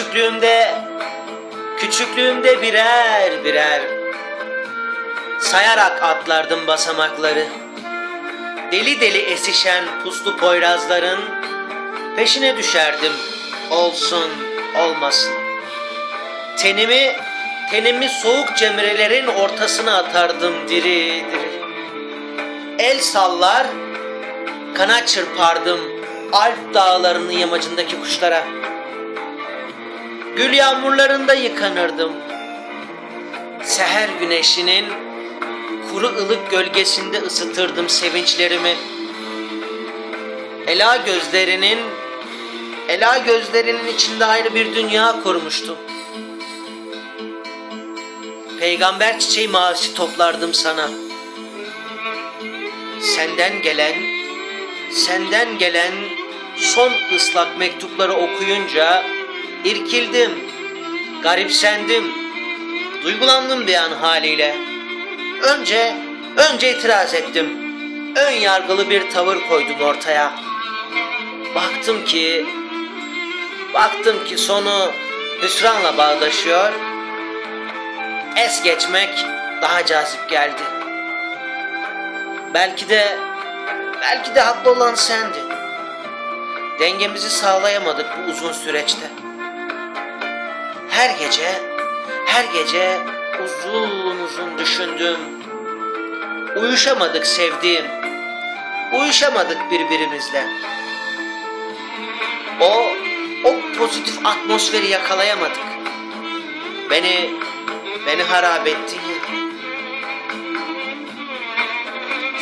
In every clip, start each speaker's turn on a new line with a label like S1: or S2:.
S1: Küçüklüğümde, küçüklüğümde birer birer sayarak atlardım basamakları. Deli deli esişen puslu poyrazların peşine düşerdim. Olsun, olmasın. Tenimi, tenimi soğuk cemrelerin ortasına atardım diri diri. El sallar, kanat çırpardım Alp dağlarının yamacındaki kuşlara. Gül yağmurlarında yıkanırdım. Seher güneşinin kuru ılık gölgesinde ısıtırdım sevinçlerimi. Ela gözlerinin Ela gözlerinin içinde ayrı bir dünya kurmuştum. Peygamber çiçeği mavisi toplardım sana. Senden gelen, senden gelen son ıslak mektupları okuyunca irkildim, garipsendim, duygulandım bir an haliyle. Önce, önce itiraz ettim. Ön yargılı bir tavır koydum ortaya. Baktım ki, baktım ki sonu hüsranla bağdaşıyor. Es geçmek daha cazip geldi. Belki de, belki de haklı olan sendin. Dengemizi sağlayamadık bu uzun süreçte. Her gece, her gece uzun uzun düşündüm. Uyuşamadık sevdiğim. Uyuşamadık birbirimizle. O, o pozitif atmosferi yakalayamadık. Beni, beni harap ettin ya.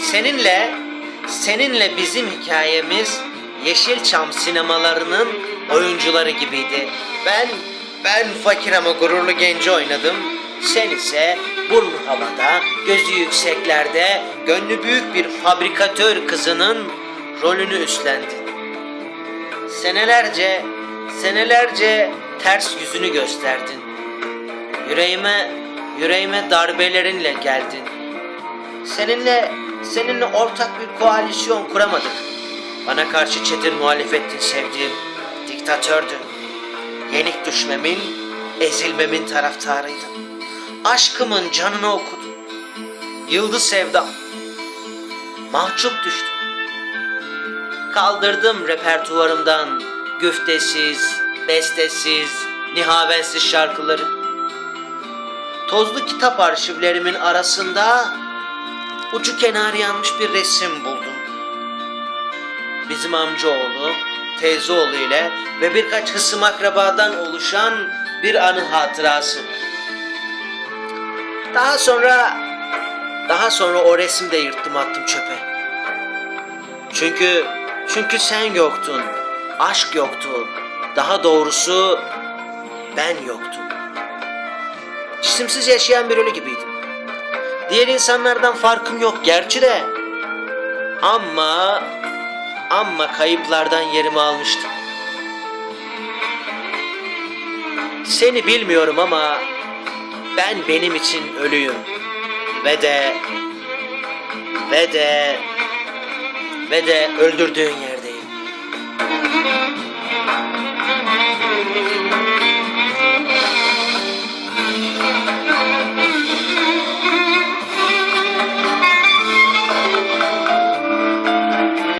S1: Seninle, seninle bizim hikayemiz Yeşilçam sinemalarının oyuncuları gibiydi. Ben, ben fakir ama gururlu genci oynadım. Sen ise burnu havada, gözü yükseklerde, gönlü büyük bir fabrikatör kızının rolünü üstlendin. Senelerce, senelerce ters yüzünü gösterdin. Yüreğime, yüreğime darbelerinle geldin. Seninle, seninle ortak bir koalisyon kuramadık. Bana karşı çetin muhalefettin sevdiğim, diktatördün. Yenik düşmemin, ezilmemin taraftarıydın. Aşkımın canını okudun. Yıldız sevdam. Mahcup düştüm. Kaldırdım repertuvarımdan güftesiz, bestesiz, nihavetsiz şarkıları. Tozlu kitap arşivlerimin arasında ucu kenarı yanmış bir resim buldum. Bizim amcaoğlu, teyzeoğlu ile ve birkaç hısım akrabadan oluşan bir anı hatırası. Daha sonra daha sonra o resmi de yırttım attım çöpe. Çünkü çünkü sen yoktun. Aşk yoktu. Daha doğrusu ben yoktum. Cisimsiz yaşayan bir ölü gibiydim. Diğer insanlardan farkım yok gerçi de. Ama ama kayıplardan yerimi almıştım. Seni bilmiyorum ama ben benim için ölüyüm. Ve de ve de ve de öldürdüğün